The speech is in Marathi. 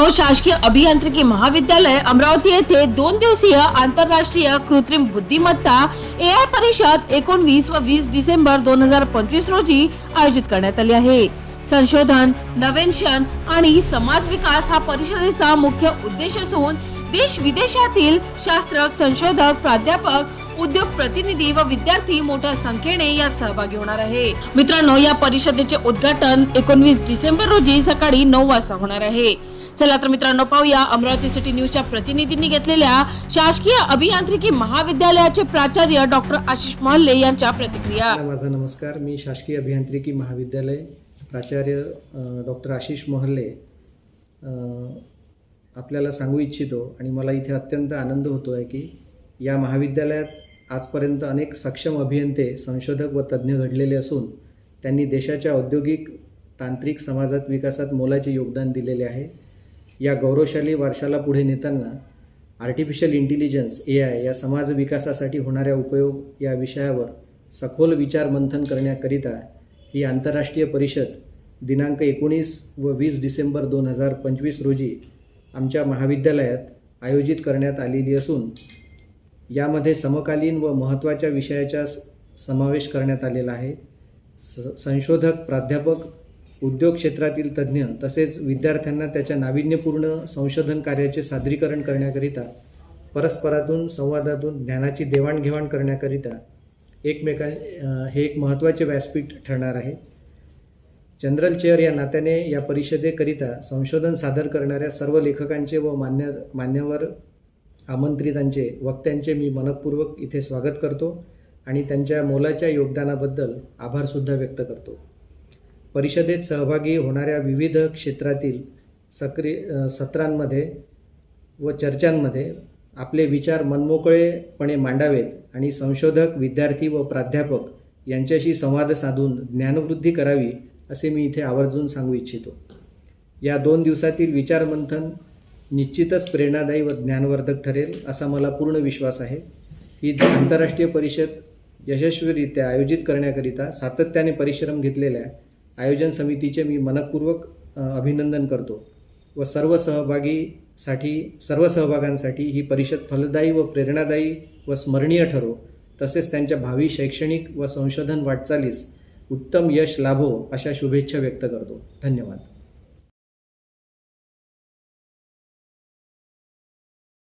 मित्रांनो शासकीय अभियांत्रिकी महाविद्यालय अमरावती येथे दोन दिवसीय आंतरराष्ट्रीय कृत्रिम बुद्धिमत्ता ए आय परिषद एकोणवीस व वीस डिसेंबर दोन हजार पंचवीस रोजी आयोजित करण्यात आली आहे. संशोधन नवेन्शन आणि समाज विकास हा परिषदेचा मुख्य उद्देश असून देश विदेशातील शास्त्रक संशोधक प्राध्यापक उद्योग प्रतिनिधी व विद्यार्थी मोठ्या संख्येने यात सहभागी होणार आहे. मित्रांनो या परिषदेचे उद्घाटन एकोणवीस डिसेंबर रोजी सकाळी नऊ वाजता होणार आहे. चला तर मित्रांनो पाहूया अमरावती सिटी न्यूजच्या प्रतिनिधींनी घेतलेल्या शासकीय अभियांत्रिकी महाविद्यालयाचे प्राचार्य डॉक्टर आशिष मोहल्ले यांच्या प्रतिक्रिया. माझा नमस्कार मी शासकीय अभियांत्रिकी महाविद्यालय प्राचार्य डॉक्टर आशिष मोहल्ले आपल्याला सांगू इच्छितो आणि मला इथे अत्यंत आनंद होतो आहे की या महाविद्यालयात आजपर्यंत अनेक सक्षम अभियंते संशोधक व तज्ज्ञ घडलेले असून त्यांनी देशाच्या औद्योगिक तांत्रिक समाजात विकासात मोलाचे योगदान दिलेले आहे. या गौरवशाली वारशाला पुढे नेताना आर्टिफिशियल इंटेलिजन्स ए आय या समाज विकासासाठी होणाऱ्या उपयोग या विषयावर सखोल विचार मंथन करण्याकरिता ही आंतरराष्ट्रीय परिषद दिनांक एकोणीस व वीस डिसेंबर दोन हजार पंचवीस रोजी आमच्या महाविद्यालयात आयोजित करण्यात आलेली असून यामध्ये समकालीन व महत्त्वाच्या विषयाचा समावेश करण्यात आलेला आहे. स संशोधक प्राध्यापक उद्योग क्षेत्रातील तज्ज्ञ तसेच विद्यार्थ्यांना त्याच्या नाविन्यपूर्ण संशोधन कार्याचे सादरीकरण करण्याकरिता परस्परातून संवादातून ज्ञानाची देवाणघेवाण करण्याकरिता एकमेका हे एक महत्त्वाचे व्यासपीठ ठरणार आहे. जनरल चेअर या नात्याने या परिषदेकरिता संशोधन सादर करणाऱ्या सर्व लेखकांचे व मान्य मान्यवर आमंत्रितांचे वक्त्यांचे मी मनपूर्वक इथे स्वागत करतो आणि त्यांच्या मोलाच्या योगदानाबद्दल आभारसुद्धा व्यक्त करतो. परिषदेत सहभागी होणाऱ्या विविध क्षेत्रातील सक्रिय सत्रांमध्ये व चर्चांमध्ये आपले विचार मनमोकळेपणे मांडावेत आणि संशोधक विद्यार्थी व प्राध्यापक यांच्याशी संवाद साधून ज्ञानवृद्धी करावी असे मी इथे आवर्जून सांगू इच्छितो. या दोन दिवसातील विचारमंथन निश्चितच प्रेरणादायी व ज्ञानवर्धक ठरेल असा मला पूर्ण विश्वास आहे. ही आंतरराष्ट्रीय परिषद यशस्वीरित्या आयोजित करण्याकरिता सातत्याने परिश्रम घेतलेल्या आयोजन समितीचे मी मनपूर्वक अभिनंदन करतो व सर्व सहभागीसाठी सर्व सहभागांसाठी ही परिषद फलदायी व प्रेरणादायी व स्मरणीय ठरो. तसेच त्यांच्या भावी शैक्षणिक व संशोधन वाटचालीस उत्तम यश लाभो अशा शुभेच्छा व्यक्त करतो. धन्यवाद.